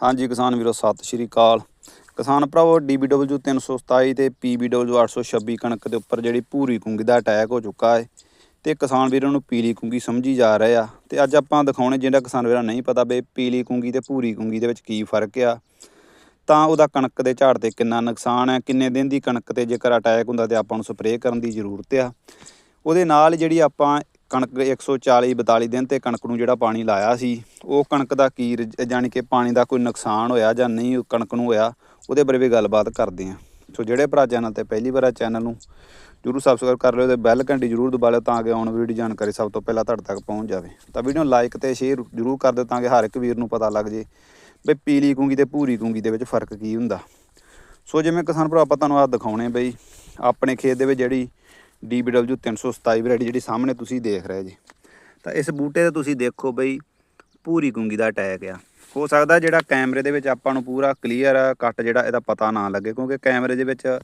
ਹਾਂਜੀ, ਕਿਸਾਨ ਵੀਰੋ, ਸਤਿ ਸ਼੍ਰੀ ਅਕਾਲ। ਕਿਸਾਨ ਭਰਾਵੋ DBW 327 ਤੇ PBW 826 ਕਣਕ ਦੇ ਉੱਪਰ ਜਿਹੜੀ ਭੂਰੀ ਕੁੰਗੀ ਦਾ ਅਟੈਕ ਹੋ ਚੁੱਕਾ ਹੈ ਤੇ ਕਿਸਾਨ ਵੀਰਾਂ ਨੂੰ ਪੀਲੀ ਕੁੰਗੀ ਸਮਝੀ ਜਾ ਰਹੇ ਆ। ਤੇ ਅੱਜ ਆਪਾਂ ਦਿਖਾਉਣੇ ਜਿਹੜਾ ਕਿਸਾਨ ਵੀਰਾਂ ਨੂੰ ਨਹੀਂ ਪਤਾ ਬਈ ਪੀਲੀ ਕੁੰਗੀ ਤੇ ਭੂਰੀ ਕੁੰਗੀ ਦੇ ਵਿੱਚ ਕੀ ਫ਼ਰਕ ਆ, ਤਾਂ ਉਹਦਾ ਕਣਕ ਦੇ ਝਾੜ ਤੇ ਕਿੰਨਾ ਨੁਕਸਾਨ ਹੈ ਕਿੰਨੇ ਦਿਨ ਦੀ ਕਣਕ ਤੇ ਜੇਕਰ ਅਟੈਕ ਹੁੰਦਾ ਤੇ ਆਪਾਂ ਨੂੰ ਸਪਰੇਅ ਕਰਨ ਦੀ ਜ਼ਰੂਰਤ ਆ। ਉਹਦੇ ਨਾਲ ਜਿਹੜੀ ਆਪਾਂ ਕਣਕ 140 42 ਦਿਨ ਤੇ ਕਣਕ ਨੂੰ ਜਿਹੜਾ ਪਾਣੀ ਲਾਇਆ ਸੀ, ਉਹ ਕਣਕ ਦਾ ਕੀ ਰਜ- ਜਾਣੀ ਕਿ ਪਾਣੀ ਦਾ ਕੋਈ ਨੁਕਸਾਨ ਹੋਇਆ ਜਾਂ ਨਹੀਂ ਕਣਕ ਨੂੰ ਹੋਇਆ, ਉਹਦੇ ਬਾਰੇ ਵੀ ਗੱਲਬਾਤ ਕਰਦੇ ਹਾਂ। ਸੋ ਜਿਹੜੇ ਭਰਾ ਚੈਨਲ ਤੇ ਪਹਿਲੀ ਵਾਰ ਆ ਚੈਨਲ ਨੂੰ, ਜਰੂਰ ਸਬਸਕ੍ਰਾਈਬ ਕਰ ਲਿਓ ਤੇ ਬੈਲ ਘੰਟੀ ਜਰੂਰ ਦਬਾ ਲਿਓ ਤਾਂ ਕਿ ਆਉਣ ਵਾਲੀ ਜਾਣਕਾਰੀ ਸਭ ਤੋਂ ਪਹਿਲਾਂ ਤੁਹਾਡੇ ਤੱਕ ਪਹੁੰਚ ਜਾਵੇ। ਤਾਂ ਵੀਡੀਓ ਨੂੰ ਲਾਈਕ ਤੇ ਸ਼ੇਅਰ ਜਰੂਰ ਕਰ ਦਿਓ ਤਾਂ ਕਿ ਹਰ ਇੱਕ ਵੀਰ ਨੂੰ ਪਤਾ ਲੱਗ ਜੇ ਵੀ ਪੀਲੀ ਕੁੰਗੀ ਤੇ ਭੂਰੀ ਕੁੰਗੀ ਦੇ ਵਿੱਚ ਫ਼ਰਕ ਕੀ ਹੁੰਦਾ। ਸੋ ਜਿਵੇਂ ਕਿਸਾਨ ਭਰਾ, ਆਪਾਂ ਤੁਹਾਨੂੰ ਆ ਦਿਖਾਉਣੇ ਬਈ, ਆਪਣੇ ਖੇਤ ਦੇ ਵਿੱਚ ਜਿਹੜੀ DBW 327 ਵੈਰਾਈਟੀ ਜਿਹੜੀ ਸਾਹਮਣੇ ਤੁਸੀਂ ਦੇਖ ਰਹੇ ਜੀ। ਤਾਂ ਇਸ ਬੂਟੇ ਤੇ ਤੁਸੀਂ ਦੇਖੋ ਬਈ, ਪੂਰੀ ਕੁੰਗੀ ਦਾ ਅਟੈਕ ਆ। ਹੋ ਸਕਦਾ ਜਿਹੜਾ ਕੈਮਰੇ ਦੇ ਵਿੱਚ ਆਪਾਂ ਨੂੰ ਪੂਰਾ ਕਲੀਅਰ ਕੱਟ ਜਿਹੜਾ ਇਹਦਾ ਪਤਾ ਨਾ ਲੱਗੇ, ਕਿਉਂਕਿ ਕੈਮਰੇ ਦੇ ਵਿੱਚ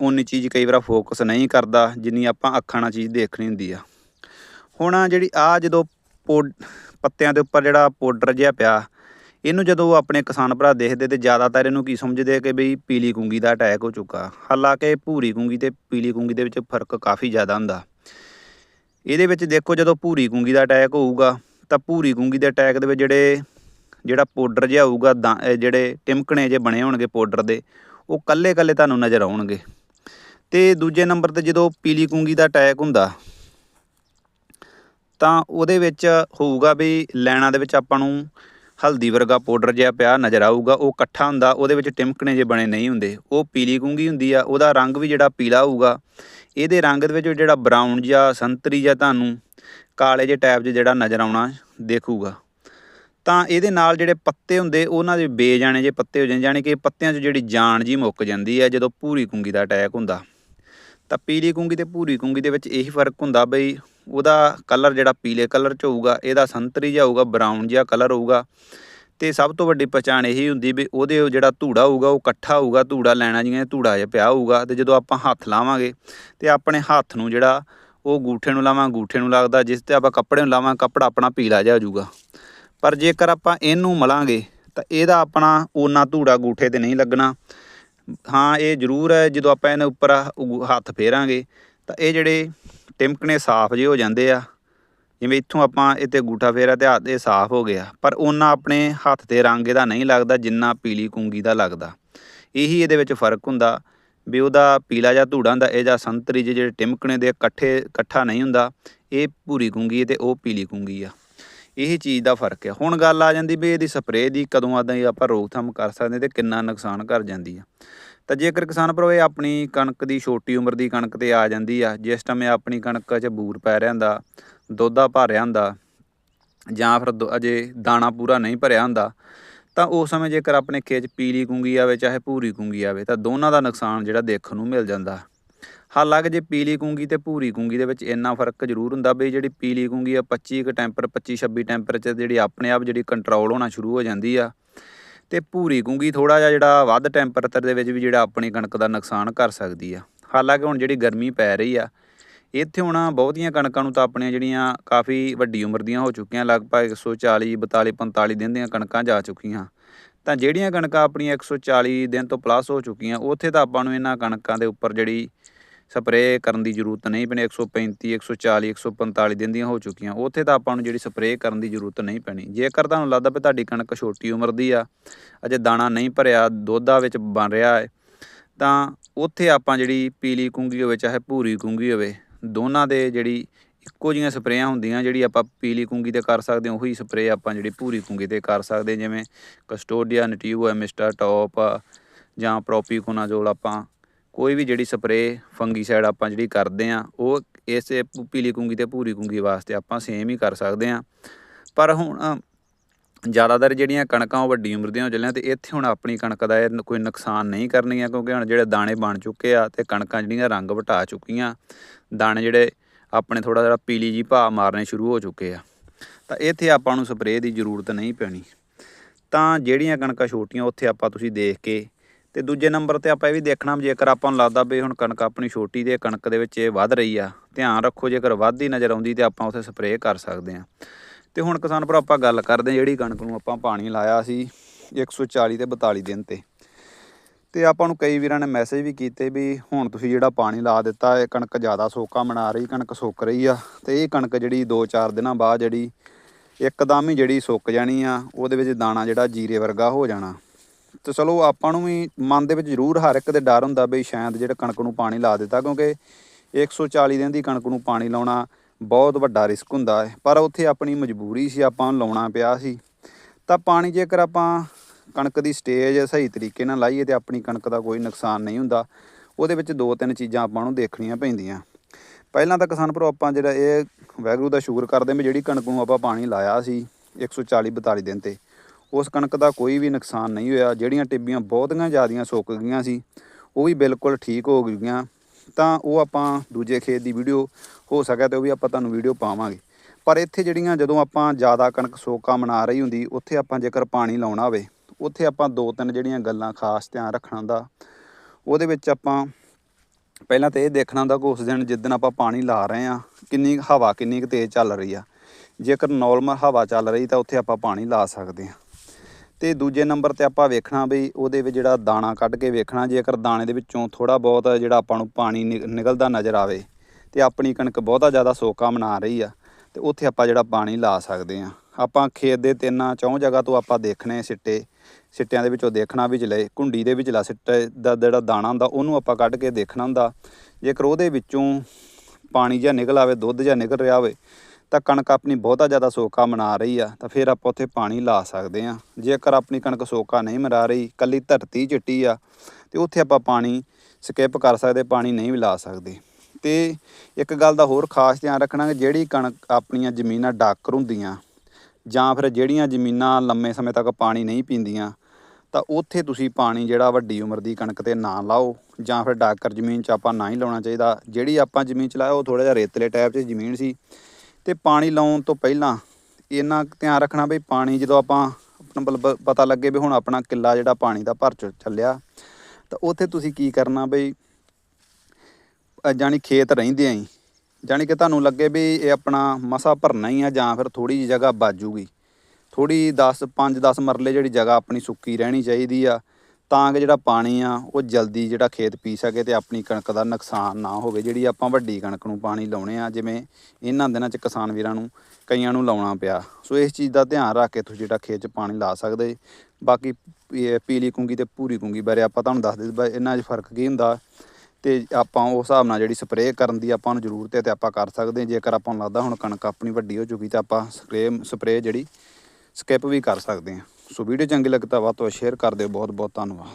ਉਨੀ ਚੀਜ਼ ਕਈ ਵਾਰ ਫੋਕਸ ਨਹੀਂ ਕਰਦਾ, ਜਿੰਨੀ ਆਪਾਂ ਅੱਖਾਂ ਨਾਲ ਚੀਜ਼ ਦੇਖਣੀ ਹੁੰਦੀ ਆ। ਹੁਣ ਜਿਹੜੀ ਆ ਜਦੋਂ ਪੌਡ ਪੱਤਿਆਂ ਦੇ ਉੱਪਰ ਜਿਹੜਾ ਪਾਊਡਰ ਜਿਹਾ ਪਿਆ ਇਹਨੂੰ ਜਦੋਂ ਆਪਣੇ ਕਿਸਾਨ ਭਰਾ ਦੇਖਦੇ ਤੇ ਜ਼ਿਆਦਾਤਰ ਇਹਨੂੰ ਕੀ ਸਮਝਦੇ ਕਿ ਬਈ ਪੀਲੀ ਕੁੰਗੀ ਦਾ ਅਟੈਕ ਹੋ ਚੁੱਕਾ। ਹਾਲਾਂਕਿ ਭੂਰੀ ਕੁੰਗੀ ਤੇ ਪੀਲੀ ਕੁੰਗੀ ਦੇ ਵਿੱਚ ਫ਼ਰਕ ਕਾਫੀ ਜ਼ਿਆਦਾ ਹੁੰਦਾ। ਇਹਦੇ ਵਿੱਚ ਦੇਖੋ ਜਦੋਂ ਭੂਰੀ ਕੁੰਗੀ ਦਾ ਅਟੈਕ ਹੋਊਗਾ, ਤਾਂ ਭੂਰੀ ਕੁੰਗੀ ਦੇ ਅਟੈਕ ਦੇ ਵਿੱਚ ਜਿਹੜੇ, ਜਿਹੜਾ ਪਾਊਡਰ ਜਿਹਾ ਹੋਊਗਾ, ਦਾ- ਜਿਹੜੇ ਟਿਮਕਣੇ ਜੇ ਬਣੇ ਹੋਣਗੇ ਪਾਊਡਰ ਦੇ, ਉਹ ਕੱਲੇ ਕੱਲੇ ਤੁਹਾਨੂੰ ਨਜ਼ਰ ਆਉਣਗੇ। ਤੇ ਦੂਜੇ ਨੰਬਰ ਤੇ ਜਦੋਂ ਪੀਲੀ ਕੁੰਗੀ ਦਾ ਅਟੈਕ ਹੁੰਦਾ, ਤਾਂ ਉਹਦੇ ਵਿੱਚ ਹੋਊਗਾ ਵੀ ਲੈਣਾ ਦੇ ਵਿੱਚ ਆਪਾਂ ਨੂੰ ਹਲਦੀ ਵਰਗਾ ਪਾਊਡਰ ਜਿਹਾ ਪਿਆ ਨਜ਼ਰ ਆਊਗਾ, ਉਹ ਇਕੱਠਾ ਹੁੰਦਾ, ਉਹਦੇ ਵਿੱਚ ਟਿਮਕਣੇ ਜੇ ਬਣੇ ਨਹੀਂ ਹੁੰਦੇ। ਉਹ ਪੀਲੀ ਕੁੰਗੀ ਹੁੰਦੀ ਆ, ਉਹਦਾ ਰੰਗ ਵੀ ਜਿਹੜਾ ਪੀਲਾ ਹੋਊਗਾ, ਇਹਦੇ ਰੰਗ ਦੇ ਵਿੱਚ ਜਿਹੜਾ ਬਰਾਊਨ ਜਿਹਾ, ਸੰਤਰੀ ਜਿਹਾ ਤੁਹਾਨੂੰ ਕਾਲੇ ਜਿਹੇ ਟੈਪ 'ਚ ਜਿਹੜਾ ਨਜ਼ਰ ਆਉਣਾ ਦੇਖੂਗਾ। ਤਾਂ ਇਹਦੇ ਨਾਲ ਜਿਹੜੇ ਪੱਤੇ ਹੁੰਦੇ, ਉਹਨਾਂ ਦੇ ਬੇ ਜਾਣੇ ਜੇ ਪੱਤੇ ਹੋ ਜਾਂਦੇ ਜਾਣੀ ਕਿ ਪੱਤਿਆਂ 'ਚ ਜਿਹੜੀ ਜਾਨ ਜੀ ਮੁੱਕ ਜਾਂਦੀ ਹੈ ਜਦੋਂ ਭੂਰੀ ਕੁੰਗੀ ਦਾ ਅਟੈਕ ਹੁੰਦਾ। ਤਾਂ ਪੀਲੀ ਕੁੰਗੀ ਤੇ ਭੂਰੀ ਕੁੰਗੀ ਦੇ ਵਿੱਚ ਇਹੀ ਫ਼ਰਕ ਹੁੰਦਾ ਬਈ ਉਹਦਾ ਕਲਰ ਜਿਹੜਾ ਪੀਲੇ ਕਲਰ 'ਚ ਹੋਊਗਾ, ਇਹਦਾ ਸੰਤਰੀ ਜਿਹਾ ਹੋਊਗਾ ਬਰਾਊਨ ਜਿਹਾ ਕਲਰ ਹੋਊਗਾ। ਤੇ ਸਭ ਤੋਂ ਵੱਡੀ ਪਛਾਣ ਇਹੀ ਹੁੰਦੀ ਵੀ ਉਹਦੇ ਜਿਹੜਾ ਧੂੜਾ ਹੋਊਗਾ, ਉਹ ਇਕੱਠਾ ਹੋਊਗਾ, ਧੂੜਾ ਲੈਣਾ ਜਿਵੇਂ ਧੂੜਾ ਜਿਹਾ ਪਿਆ ਹੋਊਗਾ ਤੇ ਜਦੋਂ ਆਪਾਂ ਹੱਥ ਲਾਵਾਂਗੇ ਤੇ ਆਪਣੇ ਹੱਥ ਨੂੰ ਜਿਹੜਾ ਉਹ ਗੂਠੇ ਨੂੰ ਲਾਵਾਂ, ਗੂਠੇ ਨੂੰ ਲੱਗਦਾ, ਜਿਸ ਤੇ ਆਪਾਂ ਕੱਪੜੇ ਨੂੰ ਲਾਵਾਂ, ਕੱਪੜਾ ਆਪਣਾ ਪੀਲਾ ਜਿਹਾ ਹੋ ਜਾਊਗਾ। ਪਰ ਜੇਕਰ ਆਪਾਂ ਇਹਨੂੰ ਮਲਾਂਗੇ ਤਾਂ ਇਹਦਾ ਆਪਣਾ ਓਨਾ ਧੂੜਾ ਗੂਠੇ ਤੇ ਨਹੀਂ ਲੱਗਣਾ। ਹਾਂ, ਇਹ ਜ਼ਰੂਰ ਹੈ ਜਦੋਂ ਆਪਾਂ ਇਹਨੇ ਉੱਪਰ ਉ- ਹੱਥ ਫੇਰਾਂਗੇ ਤਾਂ ਇਹ ਜਿਹੜੇ ਟਿਮਕਣੇ ਸਾਫ਼ ਜਿਹੇ ਹੋ ਜਾਂਦੇ ਆ। ਜਿਵੇਂ ਇੱਥੋਂ ਆਪਾਂ ਇੱਥੇ ਗੂਠਾ ਫੇਰਿਆ ਤੇ ਹੱਥ ਇਹ ਸਾਫ਼ ਹੋ ਗਿਆ। ਪਰ ਉਹਨਾਂ ਆਪਣੇ ਹੱਥ ਤੇ ਰੰਗ ਇਹਦਾ ਨਹੀਂ ਲੱਗਦਾ, ਜਿੰਨਾ ਪੀਲੀ ਕੁੰਗੀ ਦਾ ਲੱਗਦਾ। ਇਹੀ ਇਹਦੇ ਵਿੱਚ ਫ਼ਰਕ ਹੁੰਦਾ ਵੀ ਉਹਦਾ ਪੀਲਾ ਜਿਹਾ ਧੂੜਾ ਹੁੰਦਾ, ਇਹ ਜਾਂ ਸੰਤਰੀ ਜਿਹੇ ਜਿਹੜੇ ਟਿਮਕਣੇ ਦੇ ਇਕੱਠੇ, ਇਕੱਠਾ ਨਹੀਂ ਹੁੰਦਾ। ਇਹ ਭੂਰੀ ਕੁੰਗੀ ਹੈ ਤੇ ਉਹ ਪੀਲੀ ਕੁੰਗੀ ਆ। ਇਹ ਚੀਜ਼ ਦਾ ਫ਼ਰਕ ਹੈ ਹੁਣ ਗੱਲ ਆ ਜਾਂਦੀ ਵੀ ਇਹਦੀ ਸਪਰੇਅ ਦੀ ਕਦੋਂ ਆਦਾਂ ਆਪਾਂ ਰੋਕਥਾਮ ਕਰ ਸਕਦੇ ਤੇ ਕਿੰਨਾ ਨੁਕਸਾਨ ਕਰ ਜਾਂਦੀ ਆ। ਤਾਂ ਜੇਕਰ ਕਿਸਾਨ ਭਰਾ ਇਹ ਆਪਣੀ ਕਣਕ ਦੀ ਛੋਟੀ ਉਮਰ ਦੀ ਕਣਕ ਤੇ ਆ ਜਾਂਦੀ ਆ, ਜਿਸ ਟਾਈਮ ਆਪਣੀ ਕਣਕ 'ਚ ਬੂਰ ਪੈ ਰਿਹਾ ਹੁੰਦਾ ਭਰ ਰਿਹਾ ਹੁੰਦਾ, ਜਾਂ ਫਿਰ ਦੁ- ਅਜੇ ਦਾਣਾ ਪੂਰਾ ਨਹੀਂ ਭਰਿਆ ਹੁੰਦਾ, ਤਾਂ ਉਸ ਸਮੇਂ ਜੇਕਰ ਆਪਣੇ ਖੇਤ 'ਚ ਪੀਲੀ ਕੁੰਗੀ ਆਵੇ, ਚਾਹੇ ਭੂਰੀ ਕੁੰਗੀ ਆਵੇ, ਤਾਂ ਦੋਨਾਂ ਦਾ ਨੁਕਸਾਨ ਜਿਹੜਾ ਦੇਖਣ ਨੂੰ ਮਿਲ ਜਾਂਦਾ। ਹਾਲਾਂਕਿ ਜੇ ਪੀਲੀ ਕੁੰਗੀ ਤੇ ਭੂਰੀ ਕੁੰਗੀ ਦੇ ਵਿੱਚ ਇੰਨਾ ਫ਼ਰਕ ਜ਼ਰੂਰ ਹੁੰਦਾ ਵੀ ਜਿਹੜੀ ਪੀਲੀ ਕੁੰਗੀ ਆ 25 ਕ ਟੈਂਪਰ 25 26 ਟੈਂਪਰੇਚਰ ਜਿਹੜੀ ਆਪਣੇ ਆਪ ਜਿਹੜੀ ਕੰਟਰੋਲ ਹੋਣਾ ਸ਼ੁਰੂ ਹੋ ਜਾਂਦੀ ਆ। ਤੇ ਭੂਰੀ ਕੁੰਗੀ ਥੋੜਾ ਜਿਹਾ ਜਿਹੜਾ ਵੱਧ ਟੈਂਪਰੇਚਰ ਦੇ ਵਿੱਚ ਵੀ ਜਿਹੜਾ ਆਪਣੀ ਕਣਕ ਦਾ ਨੁਕਸਾਨ ਕਰ ਸਕਦੀ ਆ। ਹਾਲਾਂਕਿ ਹੁਣ ਜਿਹੜੀ ਗਰਮੀ ਪੈ ਰਹੀ ਆ, ਇੱਥੇ ਹੁਣ ਬਹੁਤੀਆਂ ਕਣਕਾਂ ਨੂੰ ਤਾਂ ਆਪਣੀਆਂ ਜਿਹੜੀਆਂ ਕਾਫੀ ਵੱਡੀ ਉਮਰ ਦੀਆਂ ਹੋ ਚੁੱਕੀਆਂ, ਲਗਭਗ 140 42 45 ਦਿਨ ਦੀਆਂ ਕਣਕਾਂ ਜਾ ਚੁੱਕੀਆਂ। ਤਾਂ ਜਿਹੜੀਆਂ ਕਣਕਾਂ ਆਪਣੀਆਂ 140 ਦਿਨ ਤੋਂ ਪਲੱਸ ਹੋ ਚੁੱਕੀਆਂ, ਉੱਥੇ ਤਾਂ ਆਪਾਂ ਨੂੰ ਇਹਨਾਂ ਕਣਕਾਂ ਦੇ ਉੱਪਰ ਜਿਹੜੀ ਸਪਰੇਅ ਕਰਨ ਦੀ ਜ਼ਰੂਰਤ ਨਹੀਂ ਪੈਣੀ 135 140 145 ਦਿਨ ਦੀਆਂ ਹੋ ਚੁੱਕੀਆਂ। ਉੱਥੇ ਤਾਂ ਆਪਾਂ ਨੂੰ ਜਿਹੜੀ ਸਪਰੇਅ ਕਰਨ ਦੀ ਜ਼ਰੂਰਤ ਨਹੀਂ ਪੈਣੀ। ਜੇਕਰ ਤੁਹਾਨੂੰ ਲੱਗਦਾ ਵੀ ਤੁਹਾਡੀ ਕਣਕ ਛੋਟੀ ਉਮਰ ਦੀ ਆ, ਅਜੇ ਦਾਣਾ ਨਹੀਂ ਭਰਿਆ, ਦੁੱਧਾ ਵਿੱਚ ਬਣ ਰਿਹਾ ਹੈ, ਤਾਂ ਉੱਥੇ ਆਪਾਂ ਜਿਹੜੀ ਪੀਲੀ ਕੁੰਗੀ ਹੋਵੇ, ਚਾਹੇ ਭੂਰੀ ਕੁੰਗੀ ਹੋਵੇ, ਦੋਨਾਂ ਦੇ ਜਿਹੜੀ ਇੱਕੋ ਜਿਹੀਆਂ ਸਪਰੇਆਂ ਹੁੰਦੀਆਂ, ਜਿਹੜੀ ਆਪਾਂ ਪੀਲੀ ਕੁੰਗੀ ਤੇ ਕਰ ਸਕਦੇ ਹਾਂ, ਉਹੀ ਸਪਰੇਅ ਆਪਾਂ ਜਿਹੜੀ ਭੂਰੀ ਕੁੰਗੀ ਤੇ ਕਰ ਸਕਦੇ ਜਿਵੇਂ ਕਸਟੋਡੀਆ ਨਟਿਊ ਹੈ ਮਿਸਟਰ ਟੌਪ ਜਾਂ ਪ੍ਰੋਪੀਕੋਨਾਜ਼ੋਲ ਆਪਾਂ ਕੋਈ ਵੀ ਜਿਹੜੀ ਸਪਰੇਅ, ਫੰਗੀਸਾਈਡ ਆਪਾਂ ਜਿਹੜੀ ਕਰਦੇ ਆ ਉਹ ਇਸੇ ਪੀਲੀ ਕੁੰਗੀ ਤੇ ਭੂਰੀ ਕੁੰਗੀ ਵਾਸਤੇ ਆਪਾਂ ਸੇਮ ਹੀ ਕਰ ਸਕਦੇ ਆ ਪਰ ਹੁਣ ਜ਼ਿਆਦਾਤਰ ਜਿਹੜੀਆਂ ਕਣਕਾਂ ਉਹ ਵੱਡੀ ਉਮਰ ਦੀਆਂ ਹੋ ਚੱਲੀਆਂ ਤੇ ਇੱਥੇ ਹੁਣ ਆਪਣੀ ਕਣਕ ਦਾ ਇਹ ਕੋਈ ਨੁਕਸਾਨ ਨਹੀਂ ਕਰਨੀਆਂ ਕਿਉਂਕਿ ਹੁਣ ਜਿਹੜੇ ਦਾਣੇ ਬਣ ਚੁੱਕੇ ਆ ਤੇ ਕਣਕਾਂ ਜਿਹੜੀਆਂ ਰੰਗ ਵਟਾ ਚੁੱਕੀਆਂ, ਦਾਣੇ ਜਿਹੜੇ ਆਪਣੇ ਥੋੜਾ ਜਿਹਾ ਪੀਲੀ ਜੀ ਭਾਅ ਮਾਰਨੇ ਸ਼ੁਰੂ ਹੋ ਚੁੱਕੇ ਆ। ਤਾਂ ਇੱਥੇ ਆਪਾਂ ਨੂੰ ਸਪਰੇਅ ਦੀ ਜ਼ਰੂਰਤ ਨਹੀਂ ਪੈਣੀ। ਤਾਂ ਜਿਹੜੀਆਂ ਕਣਕਾਂ ਛੋਟੀਆਂ ਉੱਥੇ ਆਪਾਂ ਤੁਸੀਂ ਦੇਖ ਕੇ ਤੇ ਦੂਜੇ ਨੰਬਰ ਤੇ ਆਪਾਂ ਇਹ ਵੀ ਦੇਖਣਾ ਵੀ ਜੇਕਰ ਆਪਾਂ ਨੂੰ ਲੱਗਦਾ ਵੀ ਹੁਣ ਕਣਕ ਆਪਣੀ ਛੋਟੀ ਤੇ ਕਣਕ ਦੇ ਵਿੱਚ ਇਹ ਵੱਧ ਰਹੀ ਆ, ਧਿਆਨ ਰੱਖੋ ਜੇਕਰ ਵੱਧਦੀ ਨਜ਼ਰ ਆਉਂਦੀ ਤੇ ਆਪਾਂ ਉੱਥੇ ਸਪਰੇਅ ਕਰ ਸਕਦੇ ਆ ਤੇ ਹੁਣ ਕਿਸਾਨ ਭਰਾ ਆਪਾਂ ਗੱਲ ਕਰਦੇ ਹਾਂ ਜਿਹੜੀ ਕਣਕ ਨੂੰ ਆਪਾਂ ਪਾਣੀ ਲਾਇਆ ਸੀ 140 ਤੇ 42 ਦਿਨ ਤੇ। ਤੇ ਆਪਾਂ ਨੂੰ ਕਈ ਵੀਰਾਂ ਨੇ ਮੈਸੇਜ ਵੀ ਕੀਤੇ ਵੀ ਹੁਣ ਤੁਸੀਂ ਜਿਹੜਾ ਪਾਣੀ ਲਾ ਦਿੱਤਾ ਇਹ ਕਣਕ ਜ਼ਿਆਦਾ ਸੋਕਾ ਮਨਾ ਰਹੀ, ਕਣਕ ਸੁੱਕ ਰਹੀ ਆ ਤੇ ਇਹ ਕਣਕ ਜਿਹੜੀ 2-4 ਦਿਨਾਂ ਬਾਅਦ ਜਿਹੜੀ ਇੱਕਦਮ ਹੀ ਜਿਹੜੀ ਸੁੱਕ ਜਾਣੀ ਆ, ਉਹਦੇ ਵਿੱਚ ਦਾਣਾ ਜਿਹੜਾ ਜੀਰੇ ਵਰਗਾ ਹੋ ਜਾਣਾ। ਤੇ ਚਲੋ ਆਪਾਂ ਨੂੰ ਵੀ ਮਨ ਦੇ ਵਿੱਚ ਜ਼ਰੂਰ ਹਰ ਇੱਕ ਦੇ ਡਰ ਹੁੰਦਾ ਬਈ ਸ਼ਾਇਦ ਜਿਹੜਾ ਕਣਕ ਨੂੰ ਪਾਣੀ ਲਾ ਦਿੱਤਾ, ਕਿਉਂਕਿ 140 ਦਿਨ ਦੀ ਕਣਕ ਨੂੰ ਪਾਣੀ ਲਾਉਣਾ ਬਹੁਤ ਵੱਡਾ ਰਿਸਕ ਹੁੰਦਾ ਹੈ, ਪਰ ਉੱਥੇ ਆਪਣੀ ਮਜਬੂਰੀ ਸੀ, ਆਪਾਂ ਨੂੰ ਲਾਉਣਾ ਪਿਆ ਸੀ। ਤਾਂ ਪਾਣੀ ਜੇਕਰ ਆਪਾਂ ਕਣਕ ਦੀ ਸਟੇਜ ਸਹੀ ਤਰੀਕੇ ਨਾਲ ਲਾਈਏ ਤੇ ਆਪਣੀ ਕਣਕ ਦਾ ਕੋਈ ਨੁਕਸਾਨ ਨਹੀਂ ਹੁੰਦਾ, ਉਹਦੇ ਵਿੱਚ ਦੋ ਤਿੰਨ ਚੀਜ਼ਾਂ ਆਪਾਂ ਨੂੰ ਦੇਖਣੀਆਂ ਪੈਂਦੀਆਂ। ਪਹਿਲਾਂ ਤਾਂ ਕਿਸਾਨ ਭਰਾ ਆਪਾਂ ਜਿਹੜਾ ਇਹ ਵੈਗਰੂ ਦਾ ਸ਼ੁਕਰ ਕਰਦੇ ਹਾਂ ਵੀ ਜਿਹੜੀ ਕਣਕ ਨੂੰ ਆਪਾਂ ਪਾਣੀ ਲਾਇਆ ਸੀ 140 42 ਦਿਨ ਤੇ ਉਸ ਕਣਕ ਦਾ ਕੋਈ ਵੀ ਨੁਕਸਾਨ ਨਹੀਂ ਹੋਇਆ, ਜਿਹੜੀਆਂ ਟਿੱਬੀਆਂ ਬਹੁਤੀਆਂ ਜ਼ਿਆਦੀਆਂ ਸੁੱਕ ਗਈਆਂ ਸੀ, ਉਹ ਵੀ ਬਿਲਕੁਲ ਠੀਕ ਹੋ ਗਈਆਂ। ਤਾਂ ਉਹ ਆਪਾਂ ਦੂਜੇ ਖੇਤ ਦੀ ਵੀਡੀਓ ਹੋ ਸਕਿਆ ਤੇ ਉਹ ਵੀ ਆਪਾਂ ਤੁਹਾਨੂੰ ਵੀਡੀਓ ਪਾਵਾਂਗੇ। ਪਰ ਇੱਥੇ ਜਿਹੜੀਆਂ ਜਦੋਂ ਆਪਾਂ ਜ਼ਿਆਦਾ ਕਣਕ ਸੋਕਾ ਮਨਾ ਰਹੀ ਹੁੰਦੀ, ਉੱਥੇ ਆਪਾਂ ਜੇਕਰ ਪਾਣੀ ਲਾਉਣਾ ਹੋਵੇ, ਉੱਥੇ ਆਪਾਂ ਦੋ ਤਿੰਨ ਜਿਹੜੀਆਂ ਗੱਲਾਂ ਖਾਸ ਧਿਆਨ ਰੱਖਣਾ ਦਾ ਉਹਦੇ ਵਿੱਚ ਆਪਾਂ ਪਹਿਲਾਂ ਤਾਂ ਇਹ ਦੇਖਣਾ ਹੁੰਦਾ ਕਿ ਉਸ ਦਿਨ ਜਿੱਦਣ ਆਪਾਂ ਪਾਣੀ ਲਾ ਰਹੇ ਆ ਕਿੰਨੀ ਹਵਾ ਕਿੰਨੀ ਕੁ ਤੇਜ਼ ਚੱਲ ਰਹੀ ਆ। ਜੇਕਰ ਨੋਰਮਲ ਹਵਾ ਚੱਲ ਰਹੀ ਤਾਂ ਉੱਥੇ ਆਪਾਂ ਪਾਣੀ ਲਾ ਸਕਦੇ ਆ ਤੇ ਦੂਜੇ ਨੰਬਰ ਤੇ ਆਪਾਂ ਵੇਖਣਾ ਵੀ ਉਹਦੇ ਵਿੱਚ ਜਿਹੜਾ ਦਾਣਾ ਕੱਢ ਕੇ ਵੇਖਣਾ, ਜੇਕਰ ਦਾਣੇ ਦੇ ਵਿੱਚੋਂ ਥੋੜਾ ਬਹੁਤ ਜਿਹੜਾ ਆਪਾਂ ਨੂੰ ਪਾਣੀ ਨਿ- ਨਿਕਲਦਾ ਨਜ਼ਰ ਆਵੇ ਤੇ ਆਪਣੀ ਕਣਕ ਬਹੁਤਾ ਜ਼ਿਆਦਾ ਸੋਕਾ ਮਨਾ ਰਹੀ ਆ, ਤੇ ਉੱਥੇ ਆਪਾਂ ਜਿਹੜਾ ਪਾਣੀ ਲਾ ਸਕਦੇ ਆ ਆਪਾਂ ਖੇਤ ਦੇ ਤਿੰਨਾਂ ਚੌਂ ਜਗ੍ਹਾ ਤੋਂ ਆਪਾਂ ਦੇਖਣੇ ਸਿੱਟੇ, ਸਿੱਟਿਆਂ ਦੇ ਵਿੱਚੋਂ ਦੇਖਣਾ ਵੀ ਜਲੇ ਕੁੰਡੀ ਦੇ ਵਿਚਲਾ ਸਿੱਟੇ ਦਾ ਜਿਹੜਾ ਦਾਣਾ ਹੁੰਦਾ, ਉਹਨੂੰ ਆਪਾਂ ਕੱਢ ਕੇ ਦੇਖਣਾ ਹੁੰਦਾ। ਜੇਕਰ ਉਹਦੇ ਵਿੱਚੋਂ ਪਾਣੀ ਜਾਂ ਨਿਕਲ ਆਵੇ, ਦੁੱਧ ਜਾਂ ਨਿਕਲ ਰਿਹਾ ਹੋਵੇ ਤਾਂ ਕਣਕ ਆਪਣੀ ਬਹੁਤਾ ਜ਼ਿਆਦਾ ਸੋਕਾ ਮਨਾ ਰਹੀ ਆ, ਤਾਂ ਫਿਰ ਆਪਾਂ ਉੱਥੇ ਪਾਣੀ ਲਾ ਸਕਦੇ ਆ ਜੇਕਰ ਆਪਣੀ ਕਣਕ ਸੋਕਾ ਨਹੀਂ ਮਨਾ ਰਹੀ ਕੱਲੀ ਧਰਤੀ ਚਿੱਟੀ ਆ, ਤੇ ਉੱਥੇ ਆਪਾਂ ਪਾਣੀ ਸਕਿਪ ਕਰ ਸਕਦੇ, ਪਾਣੀ ਨਹੀਂ ਵੀ ਲਾ ਸਕਦੇ। ਤੇ ਇੱਕ ਗੱਲ ਦਾ ਹੋਰ ਖਾਸ ਧਿਆਨ ਰੱਖਣਾ ਕਿ ਜਿਹੜੀ ਕਣਕ ਆਪਣੀਆਂ ਜ਼ਮੀਨਾਂ ਡਾਕਰ ਹੁੰਦੀਆਂ, ਜਾਂ ਫਿਰ ਜਿਹੜੀਆਂ ਜ਼ਮੀਨਾਂ ਲੰਮੇ ਸਮੇਂ ਤੱਕ ਪਾਣੀ ਨਹੀਂ ਪੀਂਦੀਆਂ, ਤਾਂ ਉੱਥੇ ਤੁਸੀਂ ਪਾਣੀ ਜਿਹੜਾ ਵੱਡੀ ਉਮਰ ਦੀ ਕਣਕ ਤੇ ਨਾ ਲਾਓ, ਜਾਂ ਫਿਰ ਡਾਕਰ ਜ਼ਮੀਨ 'ਚ ਆਪਾਂ ਨਾ ਹੀ ਲਾਉਣਾ ਚਾਹੀਦਾ। ਜਿਹੜੀ ਆਪਾਂ ਜ਼ਮੀਨ 'ਚ ਲਾਇਆ, ਉਹ ਥੋੜਾ ਜਿਹਾ ਰੇਤਲੇ ਟਾਈਪ 'ਚ ਜ਼ਮੀਨ ਸੀ ਤੇ ਪਾਣੀ ਲਾਉਣ ਤੋਂ ਪਹਿਲਾਂ ਇੰਨਾ ਧਿਆਨ ਰੱਖਣਾ ਵੀ ਪਾਣੀ ਜਦੋਂ ਆਪਾਂ ਆਪਣਾ ਮਤਲਬ ਪਤਾ ਲੱਗੇ ਵੀ ਹੁਣ ਆਪਣਾ ਕਿੱਲਾ ਜਿਹੜਾ ਪਾਣੀ ਦਾ ਭਰ ਚ ਚੱਲਿਆ ਤਾਂ ਉੱਥੇ ਤੁਸੀਂ ਕੀ ਕਰਨਾ ਬਈ ਅ, ਜਾਣੀ ਖੇਤ ਰਹਿੰਦੇ ਆਂ ਹੀ ਜਾਣੀ ਕਿ ਤੁਹਾਨੂੰ ਲੱਗੇ ਵੀ ਇਹ ਆਪਣਾ ਮਸਾ ਭਰਨਾ ਹੀ ਆ ਜਾਂ ਫਿਰ ਥੋੜੀ ਜਿਹੀ ਜਗ੍ਹਾ ਬਾਜੂਗੀ। ਥੋੜੀ 10 5 10 ਮਰਲੇ ਜਿਹੜੀ ਜਗ੍ਹਾ ਆਪਣੀ ਸੁੱਕੀ ਰਹਿਣੀ ਚਾਹੀਦੀ ਆ। ਤਾਂ ਕਿ ਜਿਹੜਾ ਪਾਣੀ ਆ, ਉਹ ਜਲਦੀ ਜਿਹੜਾ ਖੇਤ ਪੀ ਸਕੇ ਤੇ ਆਪਣੀ ਕਣਕ ਦਾ ਨੁਕਸਾਨ ਨਾ ਹੋਵੇ, ਜਿਹੜੀ ਆਪਾਂ ਵੱਡੀ ਕਣਕ ਨੂੰ ਪਾਣੀ ਲਾਉਣੇ ਆ, ਜਿਵੇਂ ਇਹਨਾਂ ਦਿਨਾਂ 'ਚ ਕਿਸਾਨ ਵੀਰਾਂ ਨੂੰ ਕਈਆਂ ਨੂੰ ਲਾਉਣਾ ਪਿਆ। ਸੋ ਇਸ ਚੀਜ਼ ਦਾ ਧਿਆਨ ਰੱਖ ਕੇ ਤੁਸੀਂ ਜਿਹੜਾ ਖੇਤ 'ਚ ਪਾਣੀ ਲਾ ਸਕਦੇ। ਬਾਕੀ ਪੀ- ਪੀਲੀ ਕੁੰਗੀ ਤੇ ਪੂਰੀ ਕੁੰਗੀ ਬਾਰੇ ਆਪਾਂ ਤੁਹਾਨੂੰ ਦੱਸ ਦੇ ਇਹਨਾਂ 'ਚ ਫ਼ਰਕ ਕੀ ਹੁੰਦਾ? ਤੇ ਆਪਾਂ ਉਸ ਹਿਸਾਬ ਨਾਲ ਜਿਹੜੀ ਸਪਰੇਅ ਕਰਨ ਦੀ ਆਪਾਂ ਨੂੰ ਜ਼ਰੂਰਤ ਹੈ ਤੇ ਆਪਾਂ ਕਰ ਸਕਦੇ ਹਾਂ। ਜੇਕਰ ਆਪਾਂ ਨੂੰ ਲੱਗਦਾ ਹੁਣ ਕਣਕ ਆਪਣੀ ਵੱਡੀ ਹੋ ਚੁੱਕੀ, ਤਾਂ ਆਪਾਂ ਸਪਰੇਅ ਸਪਰੇਅ ਜਿਹੜੀ, ਸਕਿਪ ਵੀ ਕਰ ਸਕਦੇ ਹਾਂ। ਸੋ ਵੀਡੀਓ ਚੰਗੀ ਲੱਗੇ ਤਾਂ ਵੱਧ ਤੋਂ ਵੱਧ ਸ਼ੇਅਰ ਕਰ ਦਿਓ। ਬਹੁਤ ਬਹੁਤ ਧੰਨਵਾਦ।